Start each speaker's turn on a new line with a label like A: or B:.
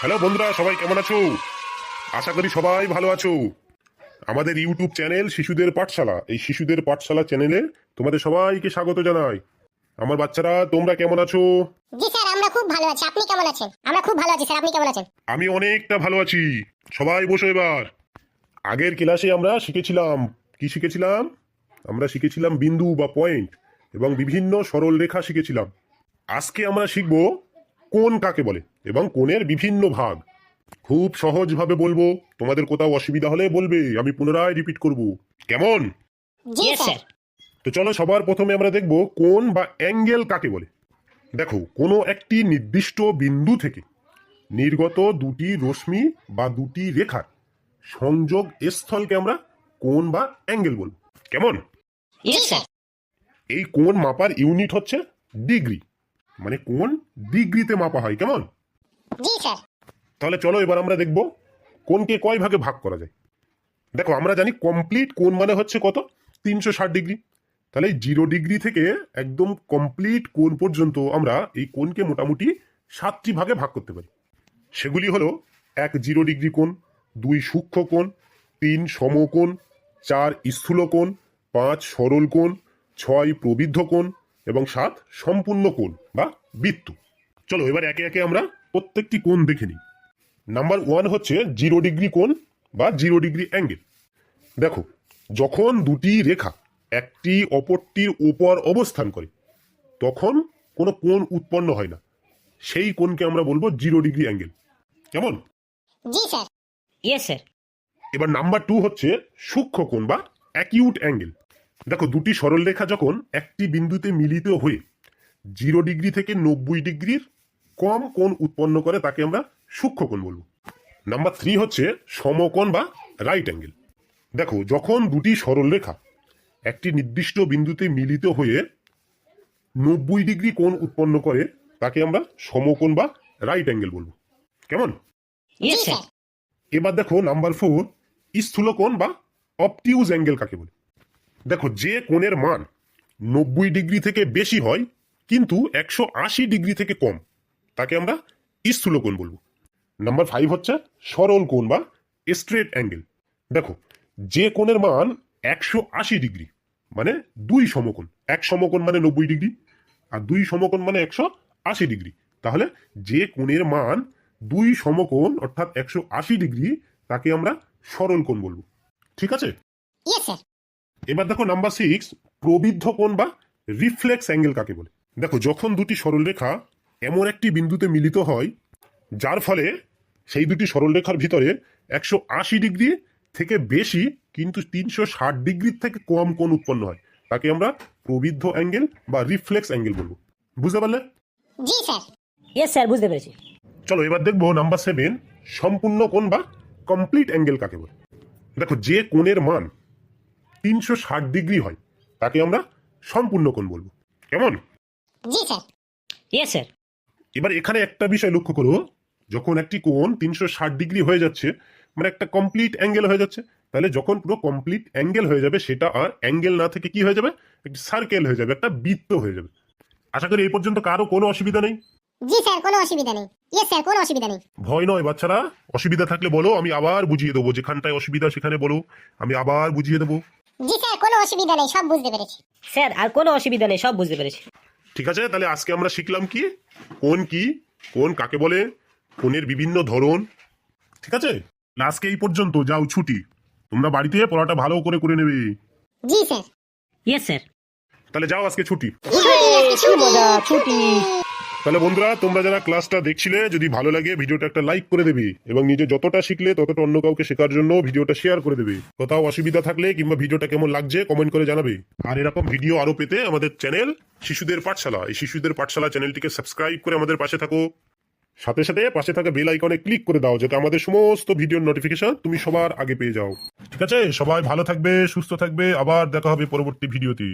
A: Hello বন্ধুরা সবাই কেমন আছো? আশা করি সবাই ভালো আছো। আমাদের ইউটিউব চ্যানেল শিশুদের পাঠশালা। এই শিশুদের পাঠশালা চ্যানেলে তোমাদের সবাইকে স্বাগত জানাই। আমার বাচ্চারা তোমরা কেমন আছো?
B: জি স্যার আমরা খুব ভালো আছি। আপনি কেমন আছেন? আমরা খুব ভালো আছি স্যার আপনি কেমন আছেন?
A: আমি অনেকটা ভালো আছি। সবাই বসো এবার। আগের ক্লাসে আমরা শিখেছিলাম কি শিখেছিলাম? আমরা শিখেছিলাম বিন্দু বা পয়েন্ট এবং বিভিন্ন সরল রেখা শিখেছিলাম। আজকে আমরা শিখব কোণ কাকে বলে? এবং কোণের বিভিন্ন ভাগ। খুব সহজভাবে বলব তোমাদের কোথাও অসুবিধা হলে বলবে আমি পুনরায় রিপিট করব। কেমন. তো চলো সবার প্রথমে আমরা দেখব কোন বা অ্যাঙ্গেল কাকে বলে। দেখো কোনো একটি নির্দিষ্ট বিন্দু থেকে নির্গত দুটি রশ্মি বা দুটি রেখার সংযোগ স্থলকে আমরা কোন বা অ্যাঙ্গেল বলব। কেমন?
C: Yes,
A: এই কোন মাপার ইউনিট হচ্ছে ডিগ্রি মানে কোন ডিগ্রিতে মাপা হয় কেমন?
B: জি স্যার।
A: তাহলে চলো এবার আমরা দেখব কোনকে কয় ভাগে ভাগ করা যায়। দেখো আমরা জানি কমপ্লিট কোন মানে হচ্ছে কত? তিনশো ষাট ডিগ্রি। তাহলে জিরো ডিগ্রি থেকে একদম কমপ্লিট কোন পর্যন্ত আমরা এই কোনকে মোটামুটি সাতটি ভাগে ভাগ করতে পারি? সেগুলি হলো এক জিরো ডিগ্রি কোণ দুই সূক্ষ্ম কোণ তিন সমকোণ চার স্থূল কোণ পাঁচ সরল কোণ ছয় প্রবৃদ্ধ কোণ এবং সাত সম্পূর্ণ কোণ বা বৃত্ত। চলো এবার একে একে আমরা প্রত্যেকটি কোণ দেখে নিই। নাম্বার ওয়ান হচ্ছে জিরো ডিগ্রি কোণ বা জিরো ডিগ্রি অ্যাঙ্গেল দেখো যখন দুটি রেখা একটি অপরটির ওপর অবস্থান করে তখন কোনো কোণ উৎপন্ন হয় না। সেই কোণকে আমরা বলব জিরো ডিগ্রি অ্যাঙ্গেল কেমন?
B: জি স্যার.
A: এবার নাম্বার টু হচ্ছে সূক্ষ্ম কোণ বা অ্যাকিউট অ্যাঙ্গেল দেখো দুটি সরলরেখা যখন একটি বিন্দুতে মিলিত হয়ে জিরো ডিগ্রি থেকে নব্বই ডিগ্রির কম কোণ উৎপন্ন করে তাকে আমরা সূক্ষ্ম কোণ বলব। নাম্বার থ্রি হচ্ছে সমকোণ বা রাইট অ্যাঙ্গেল। দেখো যখন দুটি সরলরেখা একটি নির্দিষ্ট বিন্দুতে মিলিত হয়ে নব্বই ডিগ্রি কোণ উৎপন্ন করে তাকে আমরা সমকোণ বা রাইট অ্যাঙ্গেল বলব। কেমন? এবার দেখো নাম্বার ফোর স্থূল কোণ বা অপটিউজ অ্যাঙ্গেল কাকে বলে? দেখো, যে কোণের মান নব্বই ডিগ্রি থেকে বেশি হয়, কিন্তু একশো আশি ডিগ্রি থেকে কম, তাকে আমরা স্থূল কোণ বলব। নাম্বার ফাইভ হচ্ছে সরল কোণ বা স্ট্রেট অ্যাঙ্গেল দেখো, যে কোণের মান একশো আশি ডিগ্রি মানে দুই সমকোণ, এক সমকোণ মানে নব্বই ডিগ্রি, আর দুই সমকোণ মানে একশো আশি ডিগ্রি। তাহলে যে কোণের মান দুই সমকোণ, অর্থাৎ একশো আশি ডিগ্রি, তাকে আমরা সরল কোণ বলব। ঠিক আছে? এবার দেখো নাম্বার সিক্স প্রবৃদ্ধ কোণ বা রিফ্লেক্স অ্যাঙ্গেল কাকে বলে? দেখো যখন দুটি সরলরেখা এমন একটি বিন্দুতে মিলিত হয় যার ফলে সেই দুটি সরলরেখার ভিতরে একশো আশি ডিগ্রি থেকে বেশি কিন্তু তিনশো ষাট ডিগ্রির থেকে কম কোণ উৎপন্ন হয়। তাকে আমরা প্রবৃদ্ধ অ্যাঙ্গেল বা রিফ্লেক্স অ্যাঙ্গেল বলব। বুঝতে পারলে?
B: জি স্যার.
C: বুঝতে পেরেছি।
A: চলো এবার দেখব নাম্বার সেভেন সম্পূর্ণ কোণ বা কমপ্লিট অ্যাঙ্গেল কাকে বলে? দেখো যে কোণের মান তিনশো ষাট ডিগ্রি হয় তাকে আমরা সম্পূর্ণ কোণ বলব। কেমন?
B: জি স্যার.
A: এবার এখানে একটা বিষয় লক্ষ্য করো যখন একটি কোণ তিনশো ষাট ডিগ্রি হয়ে যাচ্ছে মানে একটা কমপ্লিট অ্যাঙ্গেল হয়ে যাচ্ছে তাহলে যখন পুরো কমপ্লিট অ্যাঙ্গেল হয়ে যাবে সেটা আর অ্যাঙ্গেল না থেকে কি হয়ে যাবে? একটি সার্কেল হয়ে যাবে একটা বৃত্ত হয়ে যাবে। আশা করি এই পর্যন্ত কারও কোনো অসুবিধা নেই?
B: জি স্যার কোনো অসুবিধা নেই। ইয়েস স্যার কোনো অসুবিধা নেই।
A: ভয় নয় বাচ্চারা। অসুবিধা থাকলে বলো আমি আবার বুঝিয়ে দেবো যেখানটায় অসুবিধা সেখানে বলো। আমি আবার বুঝিয়ে দেবো।
B: জি স্যার কোনো অসুবিধা নেই সব বুঝতে পেরেছি।
C: স্যার আর কোনো অসুবিধা নেই সব বুঝতে পেরেছি।
A: ঠিক আছে তাহলে আজকে আমরা শিখলাম কি? কোন কি? কোন কাকে বলে? কোনের বিভিন্ন ধরন? ঠিক আছে? না, আজকে এই পর্যন্ত যাও ছুটি। তোমরা বাড়িতে পড়াটা ভালো করে করে নেবে।
B: জি স্যার।
C: Yes, sir.
A: তাহলে যাও আজকে ছুটি।
C: ছুটি।
A: তাহলে বন্ধুরা, তোমরা যারা ক্লাসটা দেখছিলে, যদি ভালো লাগে, ভিডিওটা একটা লাইক করে দেবে এবং নিজে যতটা শিখলে, ততটা অন্য কাউকে শেখার জন্য ভিডিওটা শেয়ার করে দেবে। কোথাও অসুবিধা থাকলে কিংবা ভিডিওটা কেমন লাগছে কমেন্ট করে জানাবে। আর এরকম ভিডিও আরও পেতে আমাদের চ্যানেল শিশুদের পাঠশালা। এই শিশুদের পাঠশালা চ্যানেলটিকে সাবস্ক্রাইব করে আমাদের পাশে থাকো। সাথে সাথে পাশে থাকা বেল আইকনে ক্লিক করে দাও, যাতে আমাদের সমস্ত ভিডিওর নোটিফিকেশন তুমি সবার আগে পেয়ে যাও। ঠিক আছে? সবাই ভালো থাকবে, সুস্থ থাকবে। আবার দেখা হবে পরবর্তী ভিডিওতে